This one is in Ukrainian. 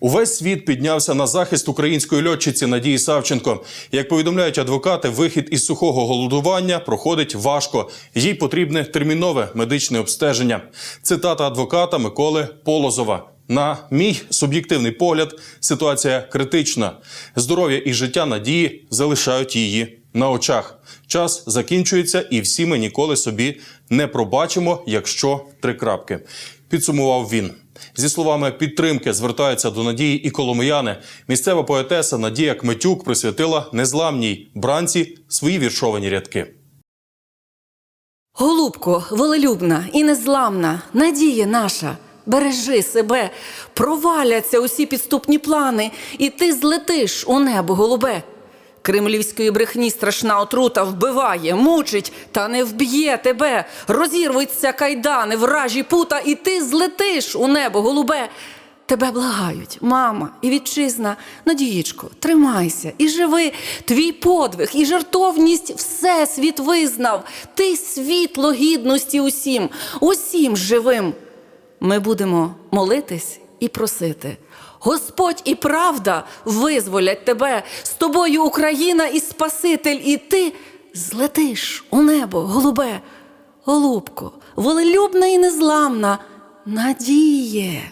Увесь світ піднявся на захист української льотчиці Надії Савченко. Як повідомляють адвокати, вихід із сухого голодування проходить важко. Їй потрібне термінове медичне обстеження. Цитата адвоката Миколи Полозова. На мій суб'єктивний погляд, ситуація критична. Здоров'я і життя Надії залишають її на очах. Час закінчується, і всі ми ніколи собі не пробачимо, якщо три крапки. Підсумував він. Зі словами підтримки звертаються до Надії і коломияни. Місцева поетеса Надія Кметюк присвятила незламній бранці свої віршовані рядки. Голубко, волелюбна і незламна, надія наша, бережи себе, проваляться усі підступні плани, і ти злетиш у небо голубе. Кремлівської брехні страшна отрута вбиває, мучить, та не вб'є тебе. Розірвуться кайдани, вражі пута, і ти злетиш у небо голубе. Тебе благають, мама і вітчизна, надієчко, тримайся і живи. Твій подвиг і жертовність все світ визнав. Ти світло гідності усім, усім живим. Ми будемо молитись і просити. Господь і правда визволять тебе. З тобою Україна і Спаситель, і ти злетиш у небо, голубе, голубко, волелюбна і незламна, надіє.